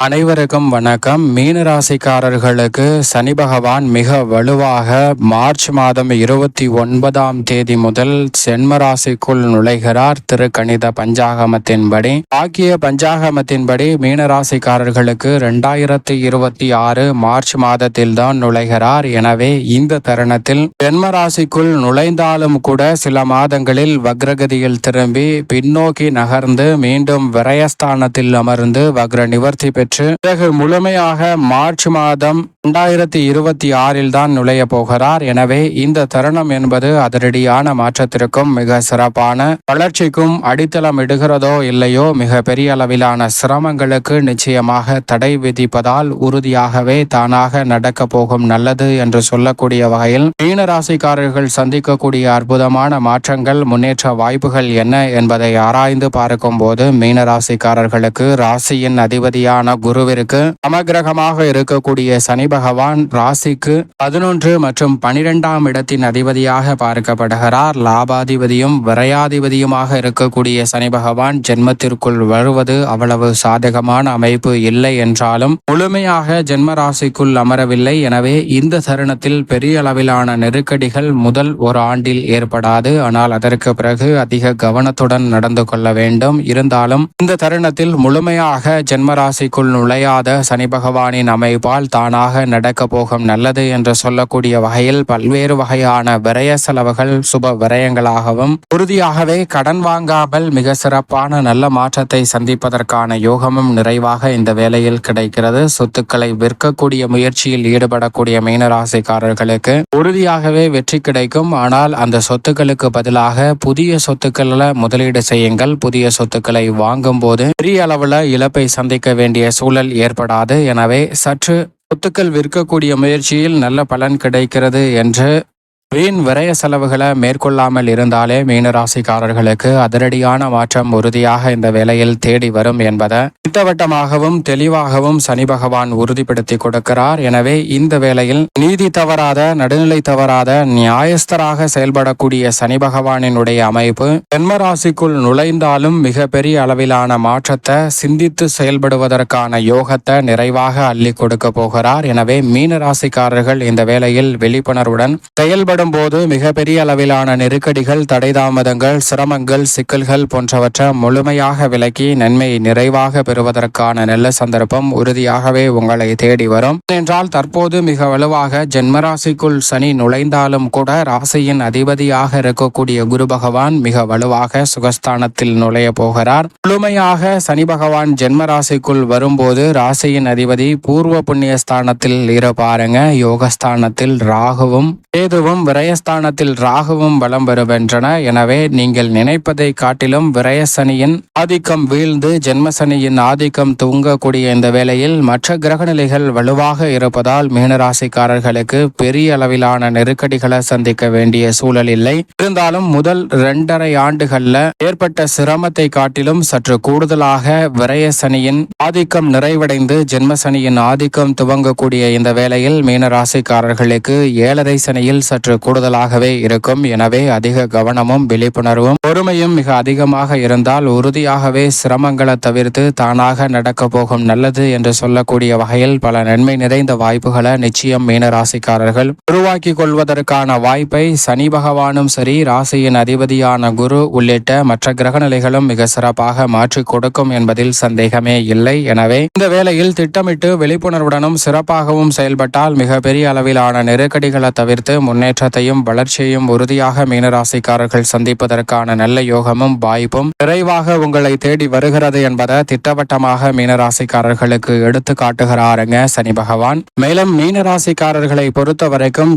அனைவருக்கும் வணக்கம். மீன ராசிக்காரர்களுக்கு சனி பகவான் மிக வலுவாக மார்ச் மாதம் இருபத்தி ஒன்பதாம் தேதி முதல் சென்ம ராசிக்குள் நுழைகிறார். திருக்கணித பஞ்சாகமத்தின்படி. ஆக்கிய பஞ்சாகமத்தின்படி மீன ராசிக்காரர்களுக்கு இரண்டாயிரத்தி இருபத்தி ஆறு மார்ச் மாதத்தில் தான் நுழைகிறார். எனவே இந்த தருணத்தில் ஜென்ம ராசிக்குள் நுழைந்தாலும் கூட சில மாதங்களில் வக்ரகதியில் திரும்பி பின்னோக்கி நகர்ந்து மீண்டும் விரயஸ்தானத்தில் அமர்ந்து வக்ர நிவர்த்தி பெற்று பிறகு முழுமையாக மார்ச் மாதம் இரண்டாயிரத்தி இருபத்தி ஆறில் தான் நுழைய போகிறார். எனவே இந்த தருணம் என்பது அதிரடியான மாற்றத்திற்கும் மிக சிறப்பான வளர்ச்சிக்கும் அடித்தளம் இடுகிறதோ இல்லையோ மிக பெரிய அளவிலான சிரமங்களுக்கு நிச்சயமாக தடை விதிப்பதால் உறுதியாகவே தானாக நடக்க போகும் நல்லது என்று சொல்லக்கூடிய வகையில் மீனராசிக்காரர்கள் சந்திக்கக்கூடிய அற்புதமான மாற்றங்கள் முன்னேற்ற வாய்ப்புகள் என்ன என்பதை ஆராய்ந்து பார்க்கும் போது ராசியின் அதிபதியான குருவிற்கு சமகிரகமாக இருக்கக்கூடிய சனி பகவான் ராசிக்கு பதினொன்று மற்றும் பனிரெண்டாம் இடத்தின் அதிபதியாக பார்க்கப்படுகிறார். லாபாதிபதியும் விரையாதிபதியுமாக இருக்கக்கூடிய சனி பகவான் ஜென்மத்திற்குள் வருவது அவ்வளவு சாதகமான அமைப்பு இல்லை என்றாலும் முழுமையாக ஜென்ம ராசிக்குள் அமரவில்லை. எனவே இந்த தருணத்தில் பெரிய அளவிலான நெருக்கடிகள் முதல் ஒரு ஆண்டில் ஏற்படாது. ஆனால் அதற்கு பிறகு அதிக கவனத்துடன் நடந்து கொள்ள வேண்டும். இருந்தாலும் இந்த தருணத்தில் முழுமையாக ஜென்ம ராசிக்குள் நுழையாத சனி பகவானின் அமைப்பால் தானாக நடக்க போகும் நல்லது என்று சொல்லக்கூடிய வகையில் பல்வேறு வகையான விரய செலவுகள் சுப விரயங்களாகவும் உறுதியாகவே கடன் வாங்காமல் மிக சிறப்பான நல்ல மாற்றத்தை சந்திப்பதற்கான யோகமும் நிறைவாக இந்த வேளையில் கிடைக்கிறது. சொத்துக்களை விற்கக்கூடிய முயற்சியில் ஈடுபடக்கூடிய மீனராசிக்காரர்களுக்கு உறுதியாகவே வெற்றி கிடைக்கும். ஆனால் அந்த சொத்துக்களுக்கு பதிலாக புதிய சொத்துக்களில் முதலீடு செய்யுங்கள். புதிய சொத்துக்களை வாங்கும் போது பெரிய அளவில் இழப்பை சந்திக்க வேண்டிய சூழல் ஏற்படாது. எனவே சற்று சொத்துக்கள் விற்கக்கூடிய முயற்சியில் நல்ல பலன் கிடைக்கிறது என்று வீண் விரய செலவுகளை மேற்கொள்ளாமல் இருந்தாலே மீனராசிக்காரர்களுக்கு அதிரடியான மாற்றம் உறுதியாக இந்த வேலையில் தேடி வரும் என்பதை திட்டவட்டமாகவும் தெளிவாகவும் சனி பகவான் உறுதிப்படுத்தி கொடுக்கிறார். எனவே இந்த வேளையில் நீதி தவறாத நடுநிலை தவறாத நியாயஸ்தராக செயல்படக்கூடிய சனி பகவானினுடைய அமைப்பு ஜென்மராசிக்குள் நுழைந்தாலும் மிக பெரிய அளவிலான மாற்றத்தை சிந்தித்து செயல்படுவதற்கான யோகத்தை நிறைவாக அள்ளி கொடுக்க போகிறார். எனவே மீனராசிக்காரர்கள் இந்த வேளையில் விழிப்புணர்வுடன் செயல்பட செயல்படும் போது மிகப்பெரிய அளவிலான நெருக்கடிகள் தடைதாமதங்கள் சிரமங்கள் சிக்கல்கள் போன்றவற்றை முழுமையாக விலக்கி நன்மை நிறைவாக பெறுவதற்கான நல்ல சந்தர்ப்பம் உறுதியாகவே உங்களை தேடி வரும். என்றால் தற்போது மிக வலுவாக ஜென்மராசிக்குள் சனி நுழைந்தாலும் கூட ராசியின் அதிபதியாக இருக்கக்கூடிய குரு பகவான் மிக வலுவாக சுகஸ்தானத்தில் நுழைய போகிறார். முழுமையாக சனி பகவான் ஜென்மராசிக்குள் வரும்போது ராசியின் அதிபதி பூர்வ புண்ணிய ஸ்தானத்தில் இருப்பாருங்க யோகஸ்தானத்தில் ராகுவும் கேதுவும் விரயஸ்தானத்தில் ராகுவும் பலம் பெறுகின்றன. எனவே நீங்கள் நினைப்பதை காட்டிலும் விரயசனியின் ஆதிக்கம் வீழ்ந்து ஜென்மசனியின் ஆதிக்கம் தூங்கக்கூடிய இந்த வேளையில் மற்ற கிரகநிலைகள் வலுவாக இருப்பதால் மீனராசிக்காரர்களுக்கு பெரிய அளவிலான நெருக்கடிகளை சந்திக்க வேண்டிய சூழல் இல்லை. இருந்தாலும் முதல் இரண்டரை ஆண்டுகள்ல ஏற்பட்ட சிரமத்தை காட்டிலும் சற்று கூடுதலாக விரயசனியின் ஆதிக்கம் நிறைவடைந்து ஜென்மசனியின் ஆதிக்கம் துவங்கக்கூடிய இந்த வேளையில் மீனராசிக்காரர்களுக்கு ஏழரை சனியில் சற்று கூடுதலாகவே இருக்கும். எனவே அதிக கவனமும் விழிப்புணர்வும் பொறுமையும் மிக அதிகமாக இருந்தால் உறுதியாகவே சிரமங்களை தவிர்த்து தானாக நடக்க போகும் நல்லது என்று சொல்லக்கூடிய வகையில் பல நன்மை நிறைந்த வாய்ப்புகளை நிச்சயம் மீன ராசிக்காரர்கள் உருவாக்கி கொள்வதற்கான வாய்ப்பை சனி பகவானும் சரி ராசியின் அதிபதியான குரு உள்ளிட்ட மற்ற கிரகநிலைகளும் மிக சிறப்பாக மாற்றி கொடுக்கும் என்பதில் சந்தேகமே இல்லை. எனவே இந்த வேளையில் திட்டமிட்டு விழிப்புணர்வுடனும் சிறப்பாகவும் செயல்பட்டால் மிக பெரிய அளவிலான நெருக்கடிகளை தவிர்த்து முன்னேற்ற முன்னேற்றத்தையும் வளர்ச்சியையும் உறுதியாக மீனராசிக்காரர்கள் சந்திப்பதற்கான நல்ல யோகமும் வாய்ப்பும் விரைவாக உங்களை தேடி வருகிறது என்பதை திட்டவட்டமாக மீனராசிக்காரர்களுக்கு எடுத்து காட்டுகிறாருங்க சனி பகவான். மேலும் மீனராசிக்காரர்களை பொறுத்த வரைக்கும்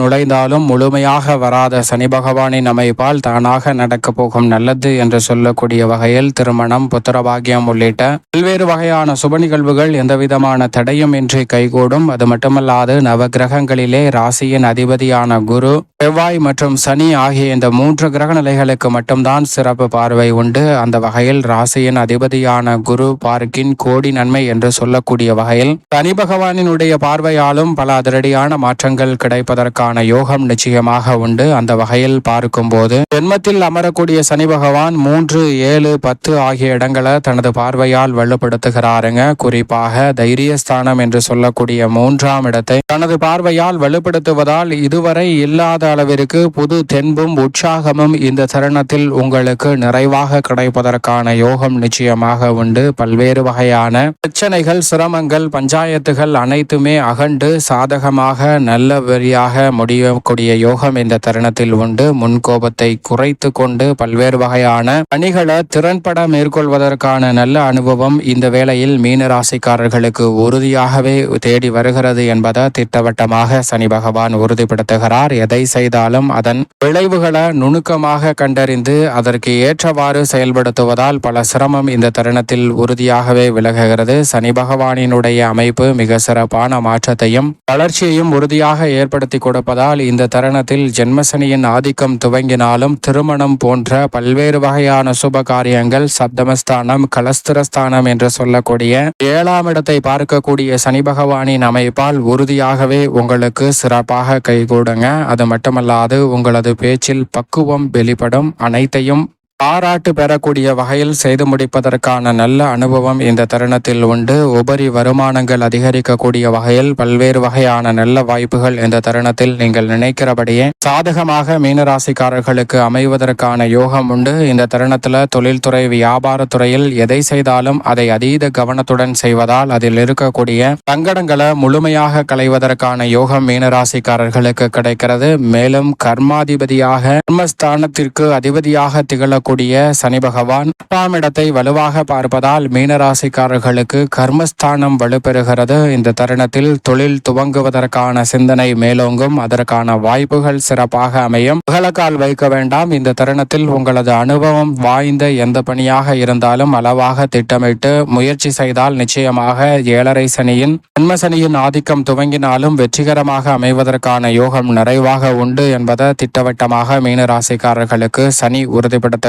நுழைந்தாலும் முழுமையாக வராத சனி பகவானின் அமைப்பால் தானாக நடக்க போகும் நல்லது என்று சொல்லக்கூடிய வகையில் திருமணம் புத்திரபாகியம் உள்ளிட்ட பல்வேறு வகையான சுப நிகழ்வுகள் எந்தவிதமான தடையும் இன்றி கைகூடும். அது மட்டுமல்லாது நவகிரகங்களிலே ராசியின் அதிபதி அதிபதியான குரு செவ்வாய் மற்றும் சனி ஆகிய இந்த மூன்று கிரக நிலைகளுக்கு மட்டும்தான் சிறப்பு பார்வை உண்டு. அந்த வகையில் ராசியின் அதிபதியான குரு பார்க்கின் கோடி நன்மை என்று சொல்லக்கூடிய வகையில் சனி பகவானினுடைய பார்வையாலும் பல அதிரடியான மாற்றங்கள் கிடைப்பதற்கான யோகம் நிச்சயமாக உண்டு. அந்த வகையில் பார்க்கும்போது ஜென்மத்தில் அமரக்கூடிய சனி பகவான் மூன்று ஏழு பத்து ஆகிய இடங்களை தனது பார்வையால் வலுப்படுத்துகிறாருங்க. குறிப்பாக தைரியஸ்தானம் என்று சொல்லக்கூடிய மூன்றாம் இடத்தை தனது பார்வையால் வலுப்படுத்துவதால் இது இதுவரை இல்லாத அளவிற்கு புது தென்பும் உற்சாகமும் இந்த தருணத்தில் உங்களுக்கு நிறைவாக கிடைப்பதற்கான யோகம் நிச்சயமாக உண்டு. பல்வேறு வகையான பிரச்சனைகள் சிரமங்கள் பஞ்சாயத்துகள் அனைத்துமே அகண்டு சாதகமாக நல்ல வரியாக முடியக்கூடிய யோகம் இந்த தருணத்தில் உண்டு. முன்கோபத்தை குறைத்து கொண்டு பல்வேறு வகையான பணிகளை திறன்பட மேற்கொள்வதற்கான நல்ல அனுபவம் இந்த வேளையில் மீன ராசிக்காரர்களுக்கு உறுதியாகவே தேடி வருகிறது என்பதை திட்டவட்டமாக சனி பகவான் உறுதிப்படுத்துகிறார் எதை செய்தாலும் அதன் விளைவுகளை நுணுக்கமாக கண்டறிந்து அதற்கு ஏற்றவாறு செயல்படுத்துவதால் பல சிரமம் இந்த தருணத்தில் உறுதியாகவே விலகுகிறது. சனி பகவானினுடைய அமைப்பு மிக சிறப்பான மாற்றத்தையும் வளர்ச்சியையும் உறுதியாக ஏற்படுத்தி கொடுப்பதால் இந்த தருணத்தில் ஜென்மசனியின் ஆதிக்கம் துவங்கினாலும் திருமணம் போன்ற பல்வேறு வகையான சுப காரியங்கள் சப்தமஸ்தானம் கலஸ்திரஸ்தானம் என்று சொல்லக்கூடிய ஏழாம் இடத்தை பார்க்கக்கூடிய சனி பகவானின் அமைப்பால் உறுதியாகவே உங்களுக்கு சிறப்பாக கை போடுங்க அது மட்டுமல்லாது உங்களது பேச்சில் பக்குவம் வெளிப்படும். அனைத்தையும் பாராட்டு பெறக்கூடிய வகையில் செய்து முடிப்பதற்கான நல்ல அனுபவம் இந்த தருணத்தில் உண்டு. உபரி வருமானங்கள் அதிகரிக்கக்கூடிய வகையில் பல்வேறு வகையான நல்ல வாய்ப்புகள் இந்த தருணத்தில் நீங்கள் நினைக்கிறபடியே சாதகமாக மீனராசிக்காரர்களுக்கு அமைவதற்கான யோகம் உண்டு. இந்த தருணத்தில் தொழில்துறை வியாபாரத்துறையில் எதை செய்தாலும் அதை அதீத கவனத்துடன் செய்வதால் அதில் இருக்கக்கூடிய சங்கடங்களை முழுமையாக களைவதற்கான யோகம் மீனராசிக்காரர்களுக்கு கிடைக்கிறது. மேலும் கர்மாதிபதியாக கர்மஸ்தானத்திற்கு அதிபதியாக திகழ கூடிய சனி பகவான் எட்டாம் இடத்தை வலுவாக பார்ப்பதால் மீனராசிக்காரர்களுக்கு கர்மஸ்தானம் வலுப்பெறுகிறது. இந்த தருணத்தில் தொழில் துவங்குவதற்கான சிந்தனை மேலோங்கும். அதற்கான வாய்ப்புகள் சிறப்பாக அமையும். புகழக்கால் வைக்க வேண்டாம். இந்த தருணத்தில் உங்களது அனுபவம் வாய்ந்த எந்த பணியாக இருந்தாலும் அளவாக திட்டமிட்டு முயற்சி செய்தால் நிச்சயமாக ஏழரை சனியின் ஜென்ம சனியின் ஆதிக்கம் துவங்கினாலும் வெற்றிகரமாக அமைவதற்கான யோகம் நிறைவாக உண்டு என்பதை திட்டவட்டமாக மீனராசிக்காரர்களுக்கு சனி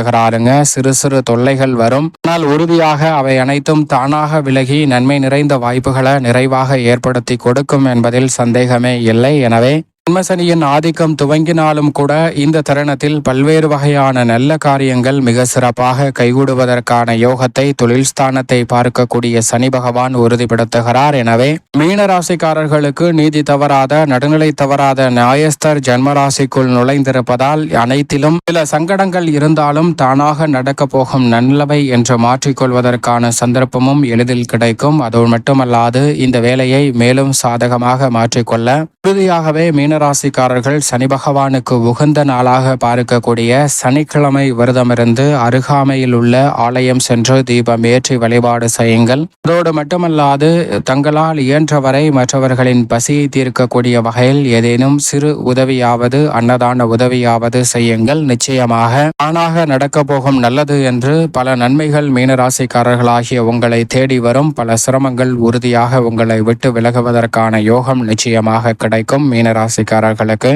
உறுதிப்படுத்துகிறாருங்க சிறு சிறு தொல்லைகள் வரும். ஆனால் உறுதியாக அவை அனைத்தும் தானாக விலகி நன்மை நிறைந்த வாய்ப்புகளை நிறைவாக ஏற்படுத்தி கொடுக்கும் என்பதில் சந்தேகமே இல்லை. எனவே ஜென்மசனியின் ஆதிக்கம் துவங்கினாலும் கூட இந்த தருணத்தில் பல்வேறு வகையான நல்ல காரியங்கள் மிக சிறப்பாக கைகூடுவதற்கான யோகத்தை தொழில் ஸ்தானத்தை பார்க்கக்கூடிய சனி பகவான் உறுதிப்படுத்துகிறார். எனவே மீன ராசிக்காரர்களுக்கு நீதி தவறாத நடுநிலை தவறாத நியாயஸ்தர் ஜென்மராசிக்குள் நுழைந்திருப்பதால் அனைத்திலும் சில சங்கடங்கள் இருந்தாலும் தானாக நடக்க போகும் நல்லவை என்று மாற்றிக்கொள்வதற்கான சந்தர்ப்பமும் எளிதில் கிடைக்கும். அதோடு மட்டுமல்லாது இந்த வேலையை மேலும் சாதகமாக மாற்றிக்கொள்ள உறுதியாகவே மீனராசிக்காரர்கள் சனி பகவானுக்கு உகந்த நாளாக பார்க்கக்கூடிய சனிக்கிழமை விரதமிருந்து அருகாமையில் உள்ள ஆலயம் சென்று தீபம் ஏற்றி வழிபாடு செய்யுங்கள். அதோடு மட்டுமல்லாது தங்களால் இயன்றவரை மற்றவர்களின் பசியை தீர்க்கக்கூடிய வகையில் ஏதேனும் சிறு உதவியாவது அன்னதான உதவியாவது செய்யுங்கள். நிச்சயமாக தானாக நடக்கப் போகும் நல்லது என்று பல நன்மைகள் மீனராசிக்காரர்களாகிய உங்களை தேடி வரும். பல சிரமங்கள் உறுதியாக உங்களை விட்டு விலகுவதற்கான யோகம் நிச்சயமாக கிடைக்கும். மீனராசி மீனராசிக்காரர்களுக்கு